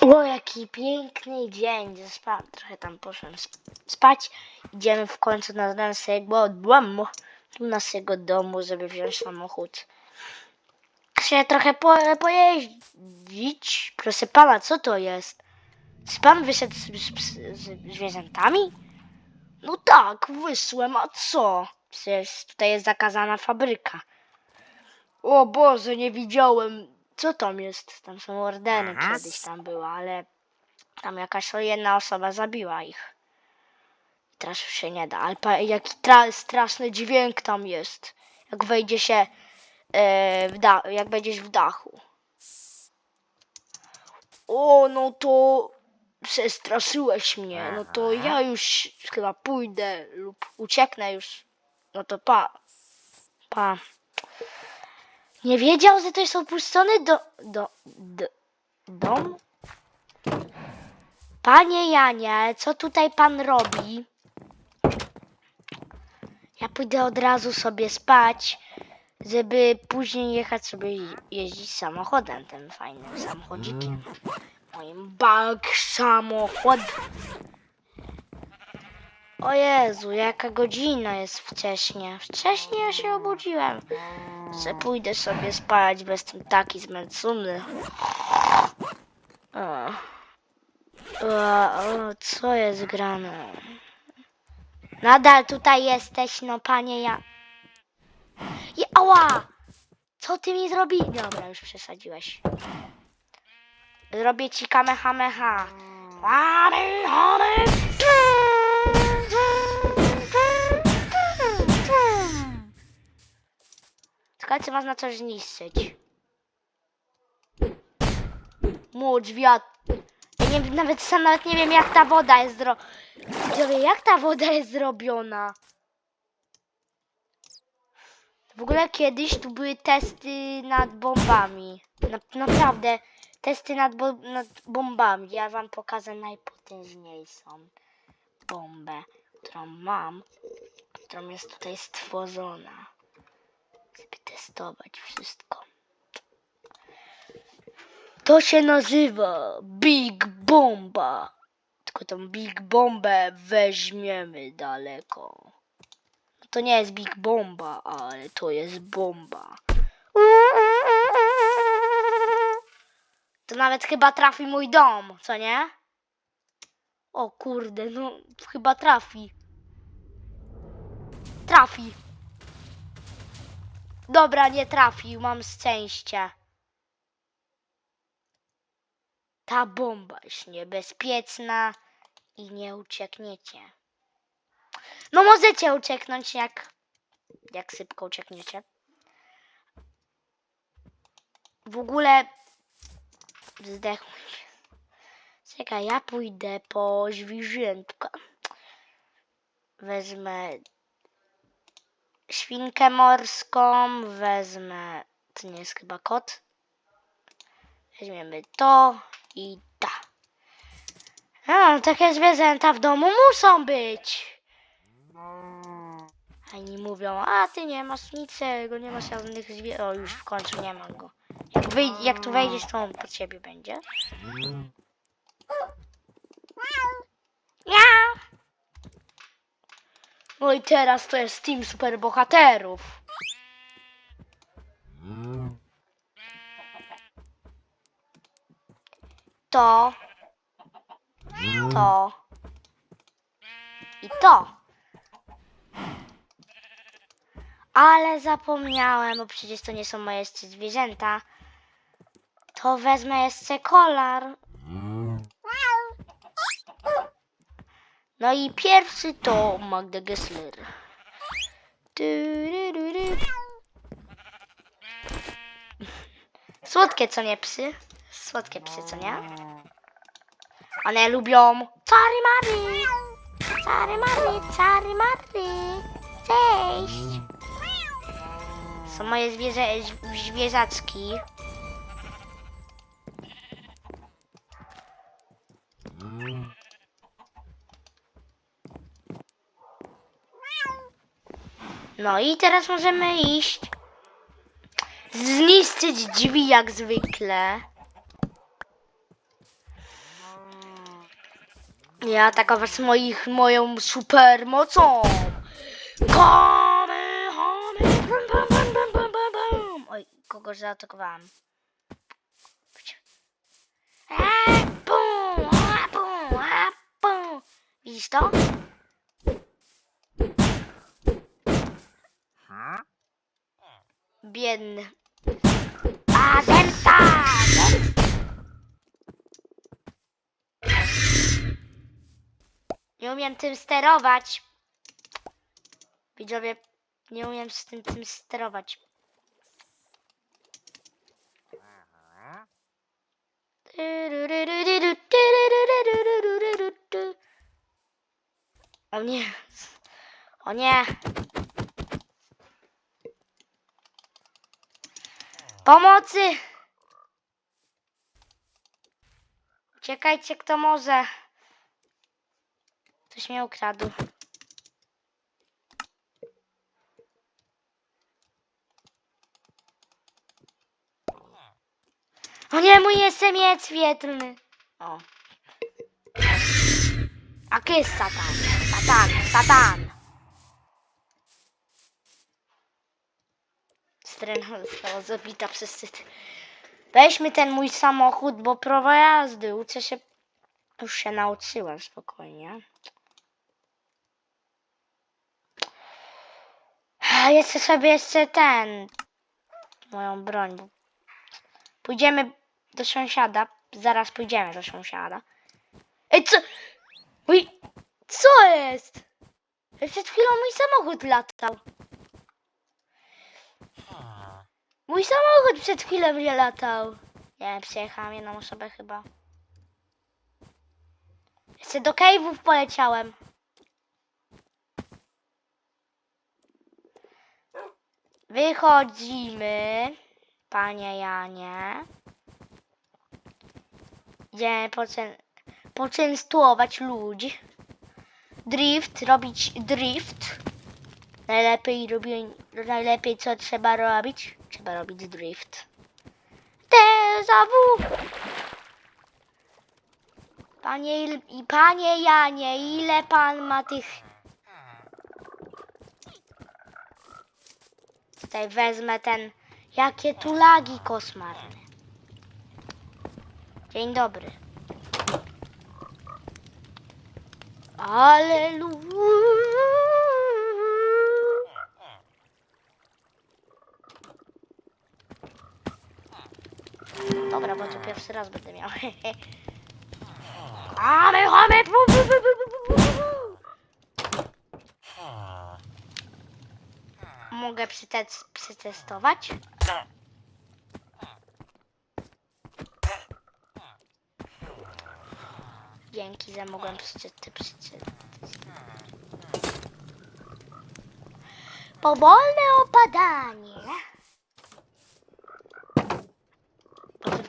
O, jaki piękny dzień. Zaspałam trochę tam, poszłem sp- spać. Idziemy w końcu na naszego domu. Do naszego domu, żeby wziąć samochód. Się trochę po, pojeździć. Proszę pana, co to jest? Czy pan wyszedł z, z, z, z zwierzętami? No tak, wysłem, a co? Przecież tutaj jest zakazana fabryka. O Boże, nie widziałem. Co tam jest? Tam są ordeny, kiedyś tam była, ale tam jakaś jedna osoba zabiła ich. Teraz już się nie da, ale pa, jaki tra- straszny dźwięk tam jest. Jak wejdzie się e, w da- jak będziesz w dachu. O, no to przestraszyłeś mnie. No to ja już chyba pójdę lub ucieknę już. No to pa. Pa. Nie wiedział, że to jest opuszczony do, do, do, dom? Panie Janie, co tutaj pan robi? Ja pójdę od razu sobie spać, żeby później jechać sobie je- jeździć samochodem, tym fajnym samochodzikiem. Moim bug samochód. O Jezu, jaka godzina jest wcześnie. Wcześniej ja się obudziłem. Że pójdę sobie spać, bo jestem taki zmęczony. O. O, o, co jest grane? Nadal tutaj jesteś, no panie ja. I, ała! Co ty mi zrobi? Dobra, już przesadziłeś. Zrobię ci kamehameha. Kamehame. Czekajcie, można coś zniszczyć. Młódź wiatr. Ja nie, nawet sam nawet nie wiem jak ta woda jest zro... Jak ta woda jest zrobiona? W ogóle kiedyś tu były testy nad bombami. Na, naprawdę, testy nad, bo, nad bombami. Ja wam pokażę najpotężniejszą bombę, którą mam, którą jest tutaj stworzona. Żeby testować wszystko. To się nazywa Big Bomba. Tylko tą Big Bombę weźmiemy daleko. To nie jest Big Bomba, ale to jest bomba. To nawet chyba trafi mój dom, co nie? O kurde, no chyba trafi. Trafi. Dobra, nie trafił, mam szczęście. Ta bomba jest niebezpieczna i nie uciekniecie. No możecie ucieknąć jak jak szybko uciekniecie. W ogóle zdechł. Czekaj, ja pójdę po zwierzętka. Wezmę świnkę morską, wezmę, to nie jest chyba kot. Weźmiemy to i ta. A, takie zwierzęta w domu muszą być. A inni mówią, a ty nie masz niczego, nie masz żadnych zwierząt. O, już w końcu nie mam go. Jak, wyj- jak tu wejdziesz, to on po ciebie będzie. No i teraz to jest team superbohaterów. To. To. I to. Ale zapomniałem, bo przecież to nie są moje zwierzęta. To wezmę jeszcze kolar. No i pierwszy to Magda Gessler. Słodkie, co nie psy? Słodkie psy, co nie? One lubią Czary Mary! Czary Mary, Czary Mary! Cześć! Są moje zwierzę, zwierzaczki. No i teraz możemy iść. Zniszczyć drzwi jak zwykle. Ja atakować moich, moją supermocą. Kamehame! Bum, bum, bum, bum, bum, bum, bum. Oj, kogoś zaatakowałam. A, bum, a, bum, a, bum. Widzisz to? Biedny. A! Nie umiem tym sterować. Widzowie, nie umiem z tym, tym sterować. O nie. O nie. Pomocy! Uciekajcie kto może. Ktoś mnie ukradł. O nie, mój jest miecz świetlny. O. A jest Satan? Satan, Satan. Strena została zabita przez syt. Weźmy ten mój samochód, bo prawo jazdy. Uczę się. Już się nauczyłem spokojnie. A jeszcze sobie jeszcze ten. Moją broń. Pójdziemy do sąsiada. Zaraz pójdziemy do sąsiada. Ej, co? Mój... Co jest? Przed chwilą mój samochód latał. Mój samochód przed chwilą mnie latał. Nie przejechałam jedną osobę chyba. Jeszcze do cave'ów poleciałem. Wychodzimy, panie Janie. Idziemy poczę- poczęstować ludzi. Drift, robić drift. Najlepiej robię, najlepiej co trzeba robić? Trzeba robić drift. Dejavu! Panie, i panie Janie, ile pan ma tych... Tutaj wezmę ten... Jakie tu lagi kosmarne. Dzień dobry. Aleluja. pierwszy raz będę miał. Amy, chamy! Mogę przyte przetestować? Dzięki, że mogłem przetestować. Powolne opadanie.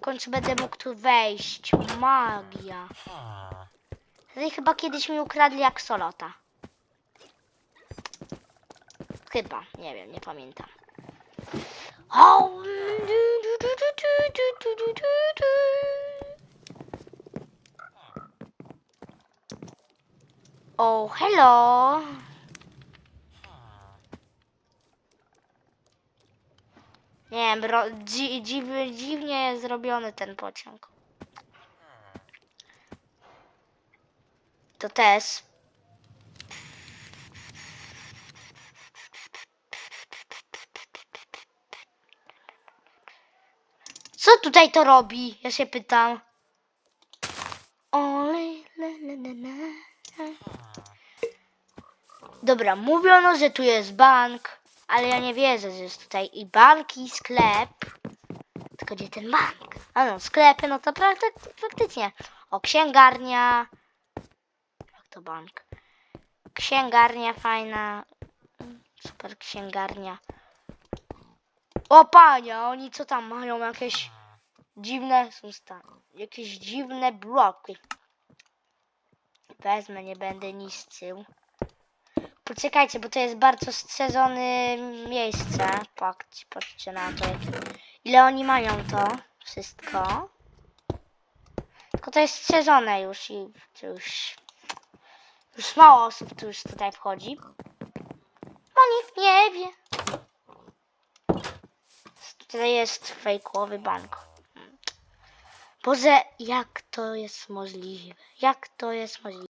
w końcu będę mógł tu wejść. Magia. Tutaj chyba kiedyś mi ukradli jak solota. Chyba, nie wiem, nie pamiętam. O! Oh, hello! Wiem, dzi, dziw, dziwnie jest zrobiony ten pociąg. To też. Co tutaj to robi? Ja się pytam. Dobra, mówiono, że tu jest bank, ale ja nie wierzę, że jest tutaj i bank, i sklep. Tylko gdzie ten bank? A no, sklepy, no to prakty- faktycznie. O, księgarnia. Jak to bank? Księgarnia fajna. Super księgarnia. O panie, oni co tam mają? Jakieś dziwne są stan. Jakieś dziwne bloki. Wezmę, nie będę niszczył. Poczekajcie, bo to jest bardzo strzeżone miejsce. Patrzcie, patrzcie na to. Ile oni mają to wszystko. Tylko to jest strzeżone już i już Już mało osób tu już tutaj wchodzi. Bo nikt nie wie. Tutaj jest fejkowy bank. Boże, jak to jest możliwe? Jak to jest możliwe?